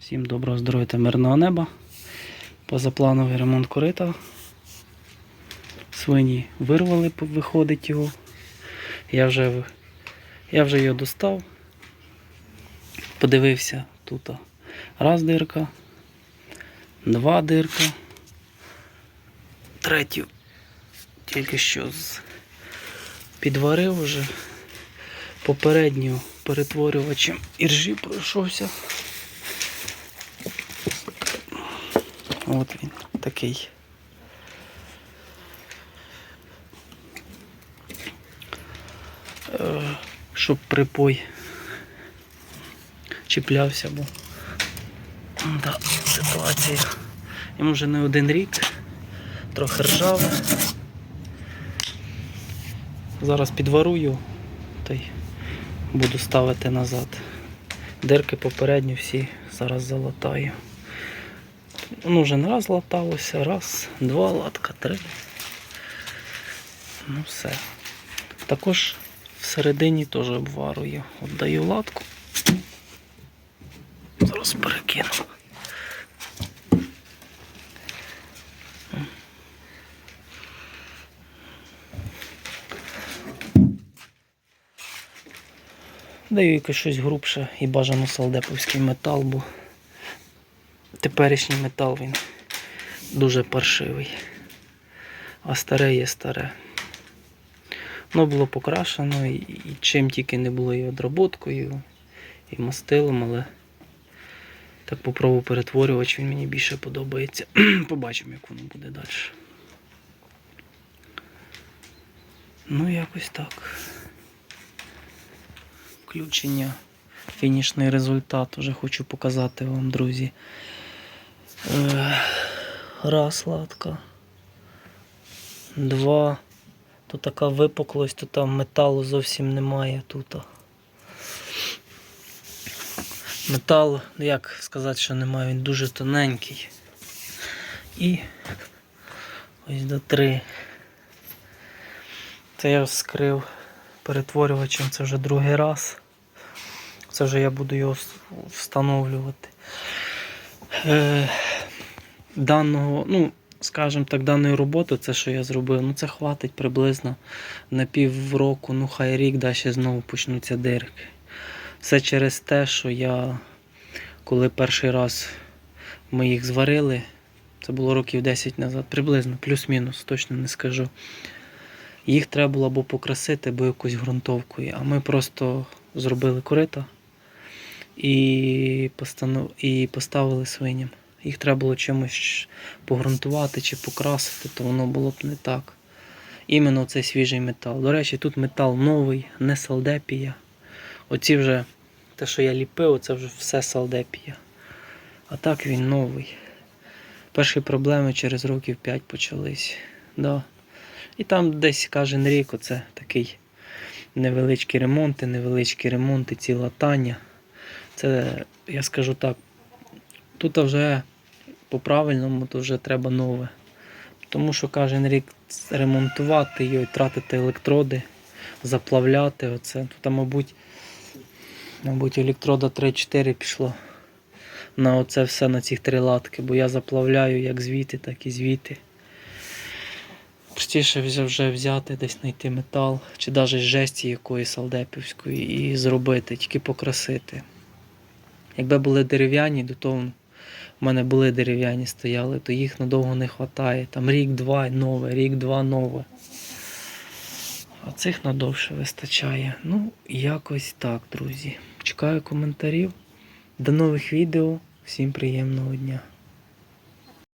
Всім доброго здоров'я та мирного неба. Позаплановий ремонт корита. Свині вирвали, виходить його. Я вже, я вже його достав. Подивився тут. Раз дирка, два дирка. Третю тільки що підварив вже. Попередню перетворювачем іржі пройшовся. От він такий. Е, Щоб припой чіплявся, бо да, ситуація. Йому вже не один рік, трохи ржаве. Зараз підварую та й буду ставити назад. Дирки попередні всі зараз залатаю. Ну, вже не раз латалося, раз, два латка, три. Ну все. Також всередині теж обварую. Отдаю латку. Зараз перекину. Даю якось щось грубше і бажано салдеповський метал, бо теперішній метал він дуже паршивий. А старе є старе. Воно було покрашено і, чим тільки не було і одроботкою, і мастилом, але так попробую перетворювач, він мені більше подобається. Побачимо, як воно буде далі. Ну, якось так. Включення, фінішний результат вже хочу показати вам, друзі. Е, Раз латка. Два. Тут така випуклость, тут там металу зовсім немає тут. Метал, як сказати, що немає, він дуже тоненький. І ось до три. Це я вскрив перетворювачем, це вже другий раз. Це вже я буду його встановлювати. Е, даного, ну, скажімо так, даної роботи, це що я зробив, ну це хватить приблизно на пів року, ну хай рік, далі знову почнуться дирки. Все через те, що я, коли перший раз ми їх зварили, це було років 10 назад, приблизно, плюс-мінус, точно не скажу. Їх треба було або покрасити, або якоюсь ґрунтовкою. А ми просто зробили корита і, постанов... і поставили свиням. Їх треба було чимось погрунтувати чи покрасити, то воно було б не так. Іменно цей свіжий метал. До речі, тут метал новий, не салдепія. Оці вже, те, що я ліпив, це вже все салдепія. А так він новий. Перші проблеми через років 5 почались. Да. І там десь кожен рік оце такий невеличкі ремонти, невеличкі ремонти, ці латання. Це, я скажу так, тут вже по-правильному то вже треба нове. Тому що кожен рік ремонтувати його, тратити електроди, заплавляти. Оце. Тут, мабуть, мабуть, електрода 3-4 пішло на оце все на ці три латки, бо я заплавляю як звідти, так і звідти. Простіше вже, взяти, десь знайти метал, чи навіть жесті якоїсь салдепівської і зробити, тільки покрасити. Якби були дерев'яні, до того в мене були дерев'яні стояли, то їх надовго не вистачає. Там рік-два нове, рік-два нове. А цих надовше вистачає. Ну, якось так, друзі. Чекаю коментарів. До нових відео. Всім приємного дня.